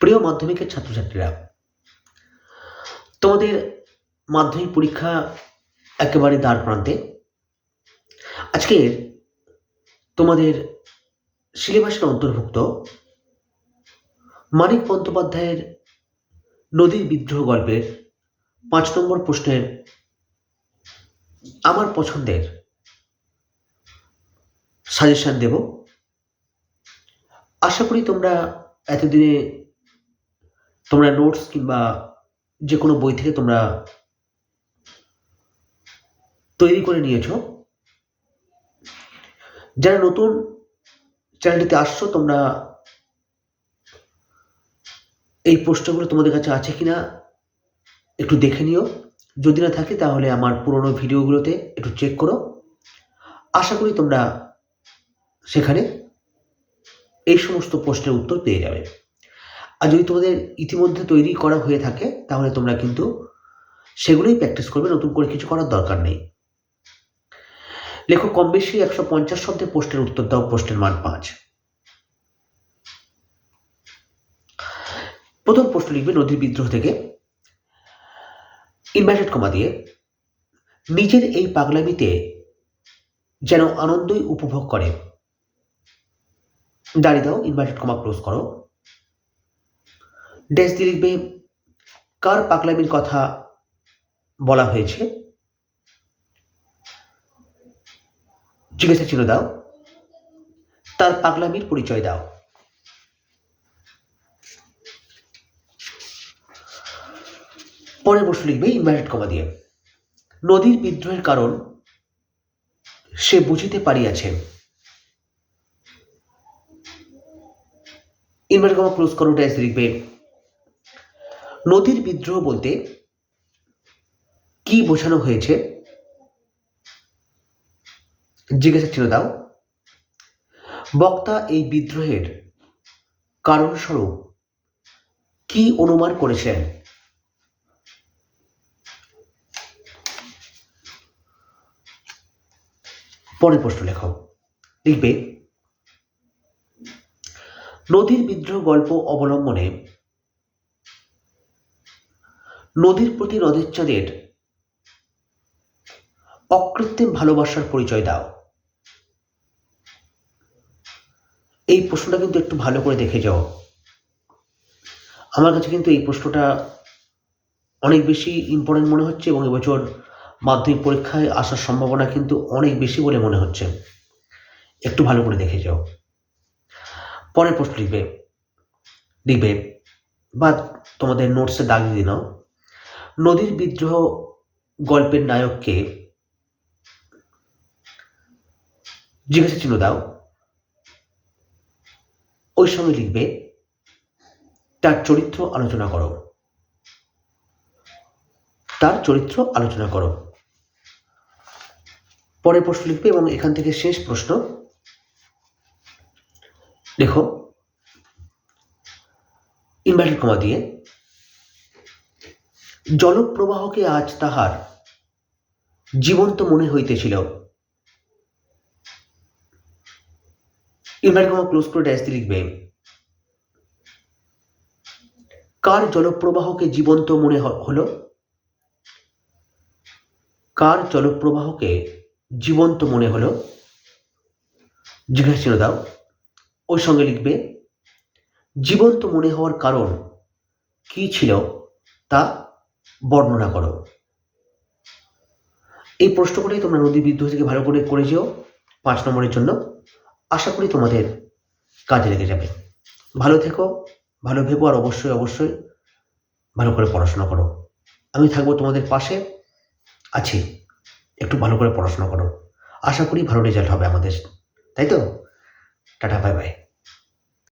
প্রিয় মাধ্যমিকের ছাত্রছাত্রীরা, তোমাদের মাধ্যমিক পরীক্ষা একেবারে দ্বার প্রান্তে। আজকে তোমাদের সিলেবাসের অন্তর্ভুক্ত মানিক বন্দ্যোপাধ্যায়ের নদীর বিদ্রোহ গল্পের পাঁচ নম্বর প্রশ্নের আমার পছন্দের সাজেশন দেব। আশা করি তোমরা এতদিনে তোমরা নোটস কিংবা যে কোনো বই থেকে তোমরা তৈরি করে নিয়েছো। যারা নতুন চ্যানেলটিতে আসছো, তোমরা এই প্রশ্নগুলো তোমাদের কাছে আছে কিনা একটু দেখে নিও। যদি না থাকে, তাহলে আমার পুরনো ভিডিওগুলোতে একটু চেক করো। আশা করি তোমরা সেখানে এই সমস্ত প্রশ্নের উত্তর পেয়ে যাবে। আর যদি তোমাদের ইতিমধ্যে তৈরি করা হয়ে থাকে, তাহলে তোমরা কিন্তু সেগুলোই প্র্যাকটিস করবে, নতুন করে কিছু করার দরকার নেই। লেখো, কম বেশি একশো পঞ্চাশ শব্দে প্রশ্নের উত্তর দাও, প্রশ্নের মান পাঁচ। প্রথম প্রশ্ন লিখবে নদীর বিদ্রোহ থেকে। ইনভার্টেড কমা দিয়ে, নিজের এই পাগলামিতে যেন আনন্দই উপভোগ করে। দাঁড়িয়ে দাও ইনভার্টেড কমা ক্লোজ করো। ড্যাশ দিয়ে লিখবে কার পাগলামির কথা বলা হয়েছে? জিজ্ঞাসা চিহ্ন দাও। তার পাগলামির পরিচয় দাও। পরের প্রশ্ন লিখবে ইনভার্টেড কমা দিয়ে। নদীর বিদ্রোহের কারণ সে বুঝিতে পারিয়াছে। ইনভার্টেড কমা ক্লোজ করো ড্যাশ লিখবে নদীর বিদ্রোহ বলতে কি বোঝানো হয়েছে? জিজ্ঞাসা ছিল দাও বক্তা এই বিদ্রোহের কারণস্বরূপ কি অনুমান করেছেন? পরের প্রশ্ন লেখ। লিখবে, নদীর বিদ্রোহ গল্প অবলম্বনে নদীর প্রতি নদের চাঁদের অকৃত্রিম ভালোবাসার পরিচয় দাও। এই প্রশ্নটা কিন্তু একটু ভালো করে দেখে যাও। আমার কাছে কিন্তু এই প্রশ্নটা অনেক বেশি ইম্পর্টেন্ট মনে হচ্ছে এবং এবছর মাধ্যমিক পরীক্ষায় আসার সম্ভাবনা কিন্তু অনেক বেশি বলে মনে হচ্ছে। একটু ভালো করে দেখে যাও। পরের প্রশ্ন লিখবে। লিখবে বা তোমাদের নোটসে দাগ দিয়ে নাও। নদীর বিদ্রোহ গল্পের নায়ককে জিজ্ঞাসা চিহ্ন দাও। ওই সঙ্গে লিখবে, তার চরিত্র আলোচনা করো। তার চরিত্র আলোচনা করো। পরের প্রশ্ন লিখবে এবং এখান থেকে শেষ প্রশ্ন। লেখো ইনভার্টেড কমা দিয়ে জলপ্রবাহকে আজ তাহার জীবন্ত মনে হইতেছিল। ইনভার্টেড কমা ক্লোজ করে ড্যাশ লিখবে, কার জলপ্রবাহকে জীবন্ত মনে হলো? কার জলপ্রবাহকে জীবন্ত মনে হলো? জিজ্ঞাসা দাও। ওই সঙ্গে লিখবে, জীবন্ত মনে হওয়ার কারণ কি ছিল তা বর্ণনা করো। এই প্রশ্নগুলোই তোমরা নদী বিদ্রোহ থেকে ভালো করে করে যেও পাঁচ নম্বরের জন্য। আশা করি তোমাদের কাজে লেগে যাবে। ভালো থেকো, ভালো ভেবো আর অবশ্যই অবশ্যই ভালো করে পড়াশোনা করো। আমি থাকব তোমাদের পাশে, আছি, একটু ভালো করে পড়াশোনা করো। আশা করি ভালো রেজাল্ট হবে আমাদের। তাই তো? Tata bye bye